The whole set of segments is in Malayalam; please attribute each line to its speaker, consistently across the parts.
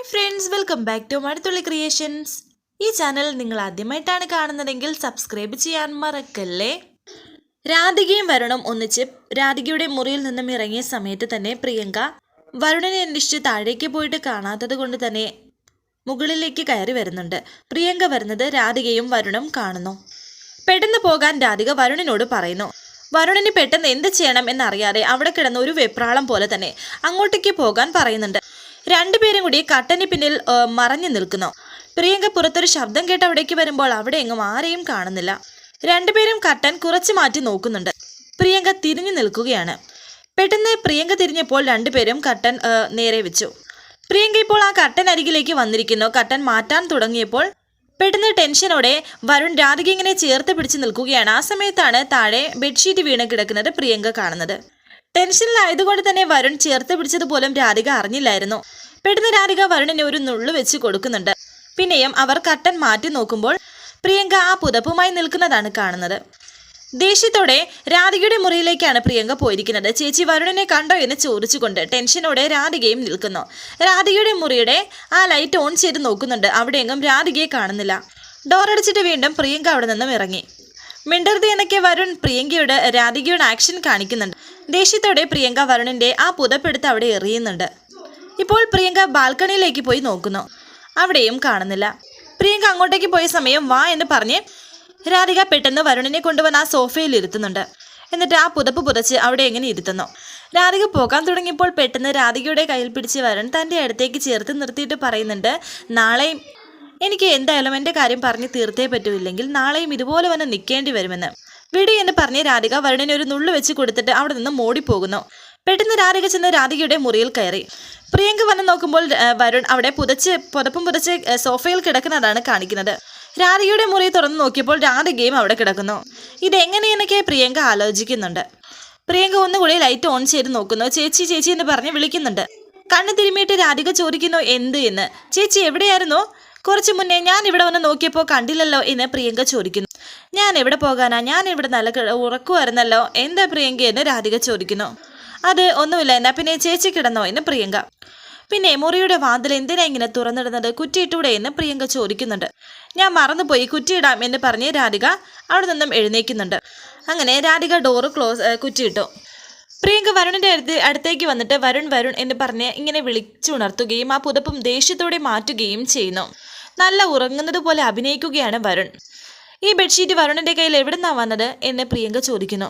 Speaker 1: Hi friends welcome back to Maduthulli creations ഈ ചാനൽ നിങ്ങൾ ആദ്യമായിട്ടാണ് കാണുന്നതെങ്കിൽ സബ്സ്ക്രൈബ് ചെയ്യാൻ മറക്കല്ലേ? രാധികയും വരുണും ഒന്നിച്ച് രാധികയുടെ മുറിയിൽ നിന്നും ഇറങ്ങിയ സമയത്ത് തന്നെ പ്രിയങ്ക വരുണനെ അന്വേഷിച്ച് താഴേക്ക് പോയിട്ട് കാണാത്തത് കൊണ്ട് തന്നെ മുകളിലേക്ക് കയറി വരുന്നുണ്ട്. പ്രിയങ്ക വരുന്നത് രാധികയും വരുണും കാണുന്നു. പെട്ടെന്ന് പോകാൻ രാധിക വരുണിനോട് പറയുന്നു വരുണിന് പെട്ടെന്ന് എന്ത് ചെയ്യണം എന്നറിയാതെ അവിടെ കിടന്ന ഒരു വെപ്രാളം പോലെ തന്നെ അങ്ങോട്ടേക്ക് പോകാൻ പറയുന്നുണ്ട്. രണ്ടുപേരും കൂടി കട്ടന് പിന്നിൽ മറഞ്ഞു നിൽക്കുന്നു. പ്രിയങ്ക പുറത്തൊരു ശബ്ദം കേട്ട് അവിടേക്ക് വരുമ്പോൾ അവിടെ എങ്ങും ആരെയും കാണുന്നില്ല. രണ്ടുപേരും കട്ടൻ കുറച്ച് മാറ്റി നോക്കുന്നുണ്ട്. പ്രിയങ്ക തിരിഞ്ഞു നിൽക്കുകയാണ്. പെട്ടെന്ന് പ്രിയങ്ക തിരിഞ്ഞപ്പോൾ രണ്ടുപേരും കട്ടൻ നേരെ വെച്ചു. പ്രിയങ്ക ഇപ്പോൾ ആ കട്ടൻ അരികിലേക്ക് വന്നിരിക്കുന്നു. കട്ടൻ മാറ്റാൻ തുടങ്ങിയപ്പോൾ പെട്ടെന്ന് ടെൻഷനോടെ വരുൺ രാധിക ഇങ്ങനെ ചേർത്ത് പിടിച്ച് നിൽക്കുകയാണ്. ആ സമയത്താണ് താഴെ ബെഡ്ഷീറ്റ് വീണ് കിടക്കുന്നത് പ്രിയങ്ക കാണുന്നത്. ടെൻഷനിലായതുകൊണ്ട് തന്നെ വരുൺ ചേർത്ത് പിടിച്ചത് പോലും രാധിക അറിഞ്ഞില്ലായിരുന്നു. പെട്ടെന്ന് രാധിക വരുണിനെ ഒരു നുള്ളു വെച്ച് കൊടുക്കുന്നുണ്ട്. പിന്നെയും അവർ കട്ടൻ മാറ്റി നോക്കുമ്പോൾ പ്രിയങ്ക ആ പുതപ്പുമായി നിൽക്കുന്നതാണ് കാണുന്നത്. ദേഷ്യത്തോടെ രാധികയുടെ മുറിയിലേക്കാണ് പ്രിയങ്ക പോയിരിക്കുന്നത്. ചേച്ചി വരുണിനെ കണ്ടോ എന്ന് ചോദിച്ചുകൊണ്ട് ടെൻഷനോടെ രാധികയും നിൽക്കുന്നു. രാധികയുടെ മുറിയുടെ ആ ലൈറ്റ് ഓൺ ചെയ്ത് നോക്കുന്നുണ്ട്. അവിടെയെങ്ങും രാധികയെ കാണുന്നില്ല. ഡോറടിച്ചിട്ട് വീണ്ടും പ്രിയങ്ക അവിടെ നിന്നും ഇറങ്ങി. മിണ്ടരുത് എന്നൊക്കെ വരുൺ പ്രിയങ്കയുടെ രാധികയുടെ ആക്ഷൻ കാണിക്കുന്നുണ്ട്. ദേഷ്യത്തോടെ പ്രിയങ്ക വരുണിന്റെ ആ പുതപ്പെടുത്ത് അവിടെ എറിയുന്നുണ്ട്. ഇപ്പോൾ പ്രിയങ്ക ബാൽക്കണിയിലേക്ക് പോയി നോക്കുന്നു. അവിടെയും കാണുന്നില്ല. പ്രിയങ്ക അങ്ങോട്ടേക്ക് പോയ സമയം വാ എന്ന് പറഞ്ഞ് രാധിക പെട്ടെന്ന് വരുണിനെ കൊണ്ടുവന്ന് ആ സോഫയിൽ ഇരുത്തുന്നുണ്ട്. എന്നിട്ട് ആ പുതപ്പ് പുതച്ച് അവിടെ എങ്ങനെ ഇരുത്തുന്നു? രാധിക പോകാൻ തുടങ്ങിയപ്പോൾ പെട്ടെന്ന് രാധികയുടെ കയ്യിൽ പിടിച്ച് വരുൺ തന്റെ അടുത്തേക്ക് ചേർത്ത് നിർത്തിയിട്ട് പറയുന്നുണ്ട് നാളെയും എനിക്ക് എന്തായാലും എന്റെ കാര്യം പറഞ്ഞ് തീർത്തേ പറ്റൂല്ലെങ്കിൽ നാളെയും ഇതുപോലെ വന്ന് നിൽക്കേണ്ടി വരുമെന്ന്. വിടി എന്ന് പറഞ്ഞ് രാധിക വരുണിനെ ഒരു നുള്ളു വെച്ച് കൊടുത്തിട്ട് അവിടെ നിന്ന് മോടിപ്പോകുന്നു. പെട്ടെന്ന് രാധിക ചെന്ന് രാധികയുടെ മുറിയിൽ കയറി. പ്രിയങ്ക വന്ന് നോക്കുമ്പോൾ വരുൺ അവിടെ പുതച്ച് പുതപ്പും പുതച്ച് സോഫയിൽ കിടക്കുന്നതാണ് കാണിക്കുന്നത്. രാധികയുടെ മുറി തുറന്നു നോക്കിയപ്പോൾ രാധികയും അവിടെ കിടക്കുന്നു. ഇതെങ്ങനെയെന്നൊക്കെ പ്രിയങ്ക ആലോചിക്കുന്നുണ്ട്. പ്രിയങ്ക ഒന്നുകൂടി ലൈറ്റ് ഓൺ ചെയ്ത് നോക്കുന്നു. ചേച്ചി ചേച്ചി എന്ന് പറഞ്ഞ് വിളിക്കുന്നുണ്ട്. കണ്ണു തിരുമിയിട്ട് രാധിക ചോദിക്കുന്നു എന്ത് എന്ന്? ചേച്ചി എവിടെയായിരുന്നു? കുറച്ചു മുന്നേ ഞാൻ ഇവിടെ വന്ന് നോക്കിയപ്പോൾ കണ്ടില്ലല്ലോ എന്ന് പ്രിയങ്ക ചോദിക്കുന്നു. ഞാൻ എവിടെ പോകാനാ? ഞാൻ ഇവിടെ നല്ല ഉറക്കുമായിരുന്നല്ലോ എന്താ പ്രിയങ്ക എന്ന് രാധിക ചോദിക്കുന്നു. അത് ഒന്നുമില്ല. എന്നാ പിന്നെ ചേച്ചി കിടന്നോ? എന്ന് പ്രിയങ്ക. പിന്നെ മുറിയുടെ വാതിൽ എന്തിനാ ഇങ്ങനെ തുറന്നിടുന്നത്? കുറ്റിയിട്ടൂടെ എന്ന് പ്രിയങ്ക ചോദിക്കുന്നുണ്ട്. ഞാൻ മറന്നുപോയി. കുറ്റിയിടാം എന്ന് പറഞ്ഞ് രാധിക അവിടെ നിന്നും എഴുന്നേക്കുന്നുണ്ട്. അങ്ങനെ രാധിക ഡോറ് ക്ലോസ് കുറ്റിയിട്ടു പ്രിയങ്ക വരുണിന്റെ അടുത്തേക്ക് വന്നിട്ട് വരുൺ വരുൺ എന്ന് പറഞ്ഞ് ഇങ്ങനെ വിളിച്ചുണർത്തുകയും ആ പുതപ്പും ദേഷ്യത്തോടെ മാറ്റുകയും ചെയ്യുന്നു. നല്ല ഉറങ്ങുന്നത് പോലെ അഭിനയിക്കുകയാണ് വരുൺ. ഈ ബെഡ്ഷീറ്റ് വരുണിന്റെ കയ്യിൽ എവിടുന്നാ വന്നത് എന്ന് പ്രിയങ്ക ചോദിക്കുന്നു.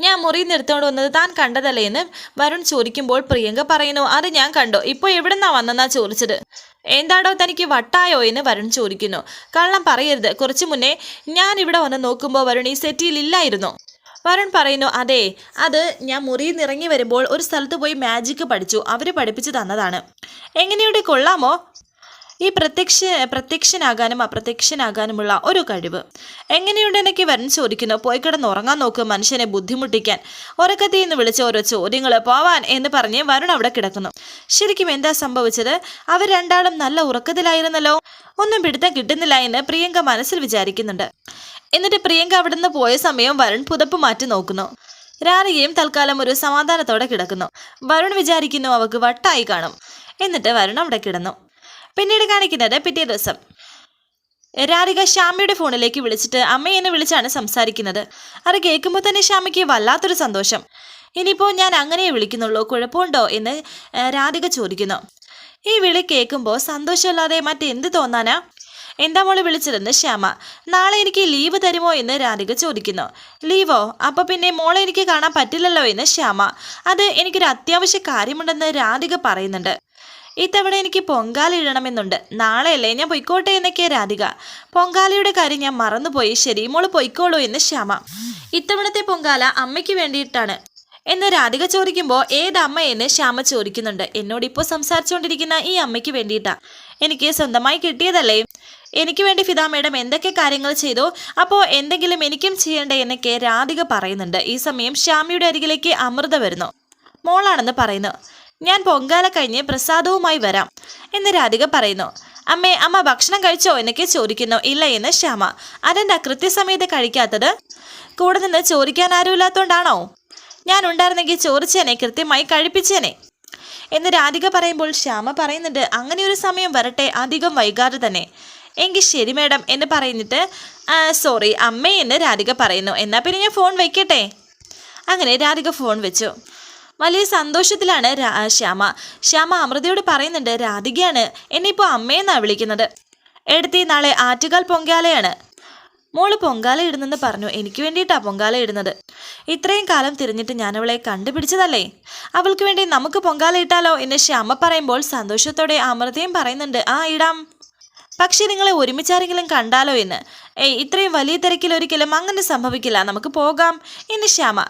Speaker 1: ഞാൻ മുറി നിർത്തോണ്ട് വന്നത് താൻ കണ്ടതല്ലേ എന്ന് വരുൺ ചോദിക്കുമ്പോൾ പ്രിയങ്ക പറയുന്നു അത് ഞാൻ കണ്ടു. ഇപ്പോൾ എവിടുന്നാ വന്നെന്നാ ചോദിച്ചത്? എന്താടോ തനിക്ക് വട്ടായോ? എന്ന് വരുൺ ചോദിക്കുന്നു. കള്ളം പറയരുത്. കുറച്ചു മുന്നേ ഞാൻ ഇവിടെ വന്ന് നോക്കുമ്പോൾ വരുൺ ഈ സെറ്റിയിൽ ഇല്ലായിരുന്നു. വരുൺ പറയുന്നു അതെ അത് ഞാൻ മുറിയിൽ നിറങ്ങി വരുമ്പോൾ ഒരു സ്ഥലത്ത് പോയി മാജിക്ക് പഠിച്ചു. അവർ പഠിപ്പിച്ചു തന്നതാണ്. എങ്ങനെയുണ്ട് കൊള്ളാമോ? ഈ പ്രത്യക്ഷ പ്രത്യക്ഷനാകാനും അപ്രത്യക്ഷനാകാനുമുള്ള ഒരു കഴിവ്. എങ്ങനെയുണ്ടെന്നൊക്കെ വരൻ ചോദിക്കുന്നു. പോയി കിടന്ന് ഉറങ്ങാൻ നോക്ക്. മനുഷ്യനെ ബുദ്ധിമുട്ടിക്കാൻ. ഉറക്കത്തിൽ നിന്ന് വിളിച്ച ഓരോ ചോദ്യങ്ങൾ പോവാൻ എന്ന് പറഞ്ഞ് വരുൺ അവിടെ കിടക്കുന്നു. ശരിക്കും എന്താ സംഭവിച്ചത്? അവർ രണ്ടാളും നല്ല ഉറക്കത്തിലായിരുന്നല്ലോ? ഒന്നും പിടുത്തം കിട്ടുന്നില്ല എന്ന് പ്രിയങ്ക മനസ്സിൽ വിചാരിക്കുന്നുണ്ട്. എന്നിട്ട് പ്രിയങ്ക അവിടെ നിന്ന് പോയ സമയം വരുൺ പുതപ്പ് മാറ്റി നോക്കുന്നു. രാധികയും തൽക്കാലം ഒരു സമാധാനത്തോടെ കിടക്കുന്നു. വരുൺ വിചാരിക്കുന്നു അവക്ക് വട്ടായി കാണും. എന്നിട്ട് വരുൺ അവിടെ കിടന്നു. പിന്നീട് കാണിക്കുന്നത് പിറ്റേ ദിവസം. രാധിക ശ്യാമയുടെ ഫോണിലേക്ക് വിളിച്ചിട്ട് അമ്മയെന്ന് വിളിച്ചാണ് സംസാരിക്കുന്നത്. അത് കേൾക്കുമ്പോൾ തന്നെ ശ്യാമയ്ക്ക് വല്ലാത്തൊരു സന്തോഷം. ഇനിയിപ്പോൾ ഞാൻ അങ്ങനെ വിളിക്കുന്നുള്ളൂ. കുഴപ്പമുണ്ടോ? എന്ന് രാധിക ചോദിക്കുന്നു. ഈ വിളി കേൾക്കുമ്പോൾ സന്തോഷമല്ലാതെ മറ്റെന്ത് തോന്നാനാ? എന്താ മോൾ വിളിച്ചതെന്ന് ശ്യാമ? നാളെ എനിക്ക് ലീവ് തരുമോ? എന്ന് രാധിക ചോദിക്കുന്നു. ലീവോ? അപ്പോൾ പിന്നെ മോളെ എനിക്ക് കാണാൻ പറ്റില്ലല്ലോ? എന്ന് ശ്യാമ. അത് എനിക്കൊരു അത്യാവശ്യ കാര്യമുണ്ടെന്ന് രാധിക പറയുന്നുണ്ട്. ഇത്തവണ എനിക്ക് പൊങ്കാല ഇടണമെന്നുണ്ട്. നാളെയല്ലേ ഞാൻ പൊയ്ക്കോട്ടെ എന്നൊക്കെ രാധിക. പൊങ്കാലയുടെ കാര്യം ഞാൻ മറന്നുപോയി. ശരി മോൾ പൊയ്ക്കോളൂ എന്ന് ശ്യാമ. ഇത്തവണത്തെ പൊങ്കാല അമ്മയ്ക്ക് വേണ്ടിയിട്ടാണ്. എന്ന് രാധിക ചോദിക്കുമ്പോൾ ഏതമ്മ എന്ന് ശ്യാമ ചോദിക്കുന്നുണ്ട്. എന്നോട് ഇപ്പോൾ സംസാരിച്ചുകൊണ്ടിരിക്കുന്ന ഈ അമ്മയ്ക്ക് വേണ്ടിയിട്ടാ. എനിക്ക് സ്വന്തമായി കിട്ടിയതല്ലേ? എനിക്ക് വേണ്ടി ഫിദ മേഡം എന്തൊക്കെ കാര്യങ്ങൾ ചെയ്തു? അപ്പോൾ എന്തെങ്കിലും എനിക്കും ചെയ്യണ്ടേ എന്നൊക്കെ രാധിക പറയുന്നുണ്ട്. ഈ സമയം ശ്യാമയുടെ അരികിലേക്ക് അമൃത വരുന്നു. മോളാണെന്ന് പറയുന്നു. ഞാൻ പൊങ്കാല കഴിഞ്ഞ് പ്രസാദവുമായി വരാം. എന്ന് രാധിക പറയുന്നു. അമ്മേ അമ്മ ഭക്ഷണം കഴിച്ചോ? എന്നൊക്കെ ചോദിക്കുന്നു. ഇല്ല എന്ന് ശ്യാമ. അതെന്താ കൃത്യസമയത്ത് കഴിക്കാത്തത്? കൂടെ നിന്ന് ചോദിക്കാൻ ആരുമില്ലാത്തോണ്ടാണോ? ഞാൻ ഉണ്ടായിരുന്നെങ്കിൽ ചോദിച്ചേനെ കൃത്യമായി കഴിപ്പിച്ചേനെ. എന്ന് രാധിക പറയുമ്പോൾ ശ്യാമ പറയുന്നുണ്ട് അങ്ങനെ ഒരു സമയം വരട്ടെ അധികം വൈകാതെ തന്നെ. എങ്കിൽ ശരി മേഡം എന്ന് പറഞ്ഞിട്ട് സോറി അമ്മേ എന്ന് രാധിക പറയുന്നു. എന്നാൽ പിന്നെ ഞാൻ ഫോൺ വയ്ക്കട്ടെ അങ്ങനെ രാധിക ഫോൺ വെച്ചു. വലിയ സന്തോഷത്തിലാണ് ശ്യാമ. ശ്യാമ അമൃതയോട് പറയുന്നുണ്ട് രാധികയാണ് എന്നെ ഇപ്പോൾ അമ്മയെന്നാണ് വിളിക്കുന്നത്. എടുത്തി നാളെ ആറ്റുകാൽ പൊങ്കാലയാണ്. മോൾ പൊങ്കാല ഇടുന്നെന്ന് പറഞ്ഞു. എനിക്ക് വേണ്ടിയിട്ടാ പൊങ്കാല ഇടുന്നത്. ഇത്രയും കാലം തിരിഞ്ഞിട്ട് ഞാൻ അവളെ കണ്ടുപിടിച്ചതല്ലേ? അവൾക്ക് വേണ്ടി നമുക്ക് പൊങ്കാല ഇട്ടാലോ? എന്ന് ശ്യാമ പറയുമ്പോൾ സന്തോഷത്തോടെ അമൃതയും പറയുന്നുണ്ട് ആ ഇടാം. പക്ഷേ നിങ്ങളെ ഒരുമിച്ചാരെങ്കിലും കണ്ടാലോ എന്ന്? ഏയ് ഇത്രയും വലിയ തിരക്കിൽ ഒരിക്കലും അങ്ങനെ സംഭവിക്കില്ല. നമുക്ക് പോകാം. എന്ന് ശ്യാമ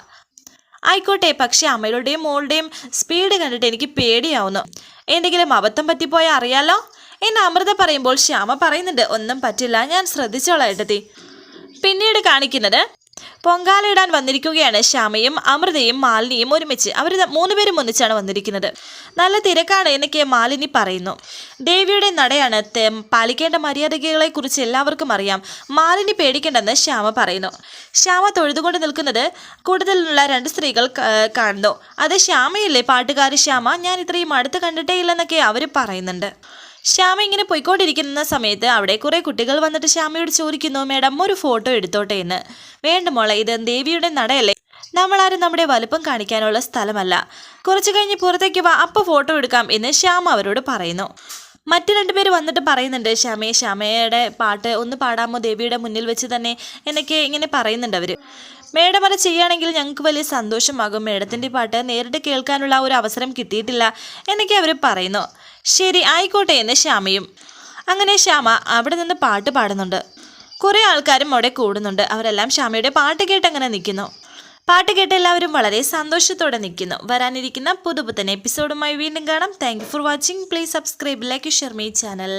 Speaker 1: ആയിക്കോട്ടെ പക്ഷെ അമ്മയുടെയും മോളുടെയും സ്പീഡ് കണ്ടിട്ട് എനിക്ക് പേടിയാവുന്നു. എന്തെങ്കിലും അബദ്ധം പറ്റിപ്പോയാൽ അറിയാലോ? എന്ന് അമൃത പറയുമ്പോൾ ശ്യാമ പറയുന്നുണ്ട് ഒന്നും പറ്റില്ല ഞാൻ ശ്രദ്ധിച്ചോളാം ഏട്ടത്തി. പിന്നീട് കാണിക്കുന്നത് പൊങ്കാലയിടാൻ വന്നിരിക്കുകയാണ് ശ്യാമയും അമൃതയും മാലിനിയും ഒരുമിച്ച്. അവർ മൂന്നുപേരും ഒന്നിച്ചാണ് വന്നിരിക്കുന്നത്. നല്ല തിരക്കാണ് എന്നൊക്കെ മാലിനി പറയുന്നു. ദേവിയുടെ നടയാണ് പാലിക്കേണ്ട മര്യാദകളെ കുറിച്ച് എല്ലാവർക്കും അറിയാം. മാലിനി പേടിക്കേണ്ടെന്ന് ശ്യാമ പറയുന്നു. ശ്യാമ തൊഴുതുകൊണ്ട് നിൽക്കുന്നത് കൂടുതലുള്ള രണ്ട് സ്ത്രീകൾ കാണുന്നു. അത് ശ്യാമയല്ലേ പാട്ടുകാരി ശ്യാമ? ഞാൻ ഇത്രയും അടുത്ത് കണ്ടിട്ടേ ഇല്ലെന്നൊക്കെ അവർ പറയുന്നുണ്ട്. ശ്യാമ ഇങ്ങനെ പോയിക്കൊണ്ടിരിക്കുന്ന സമയത്ത് അവിടെ കുറെ കുട്ടികൾ വന്നിട്ട് ശ്യാമയോട് ചോദിക്കുന്നു മേഡം ഒരു ഫോട്ടോ എടുത്തോട്ടെ എന്ന്? വേണ്ട മോളെ ഇത് ദേവിയുടെ നടയല്ലേ. നമ്മളാരും നമ്മുടെ വലുപ്പം കാണിക്കാനുള്ള സ്ഥലമല്ല. കുറച്ചു കഴിഞ്ഞ് പുറത്തേക്ക് വാ അപ്പോൾ ഫോട്ടോ എടുക്കാം എന്ന് ശ്യാമ അവരോട് പറയുന്നു. മറ്റു രണ്ടുപേര് വന്നിട്ട് പറയുന്നുണ്ട് ശ്യാമയെ ശ്യാമയുടെ പാട്ട് ഒന്ന് പാടാമോ? ദേവിയുടെ മുന്നിൽ വെച്ച് തന്നെ എന്നൊക്കെ ഇങ്ങനെ പറയുന്നുണ്ട് അവർ മേഡം അത് ചെയ്യുകയാണെങ്കിൽ ഞങ്ങൾക്ക് വലിയ സന്തോഷമാകും. മേഡത്തിന്റെ പാട്ട് നേരിട്ട് കേൾക്കാനുള്ള ഒരു അവസരം കിട്ടിയിട്ടില്ല എന്നൊക്കെ അവർ പറയുന്നു. ശരി ആയിക്കോട്ടെ എന്ന് ശ്യാമയും. അങ്ങനെ ശ്യാമ അവിടെ നിന്ന് പാട്ട് പാടുന്നുണ്ട്. കുറേ ആൾക്കാരും അവിടെ കൂടുന്നുണ്ട്. അവരെല്ലാം ശ്യാമയുടെ പാട്ട് കേട്ട് അങ്ങനെ നിൽക്കുന്നു. പാട്ട് കേട്ട് എല്ലാവരും വളരെ സന്തോഷത്തോടെ നിൽക്കുന്നു. വരാനിരിക്കുന്ന പുതുപുത്തൻ എപ്പിസോഡുമായി വീണ്ടും കാണാം. Thank for watching please subscribe like share my channel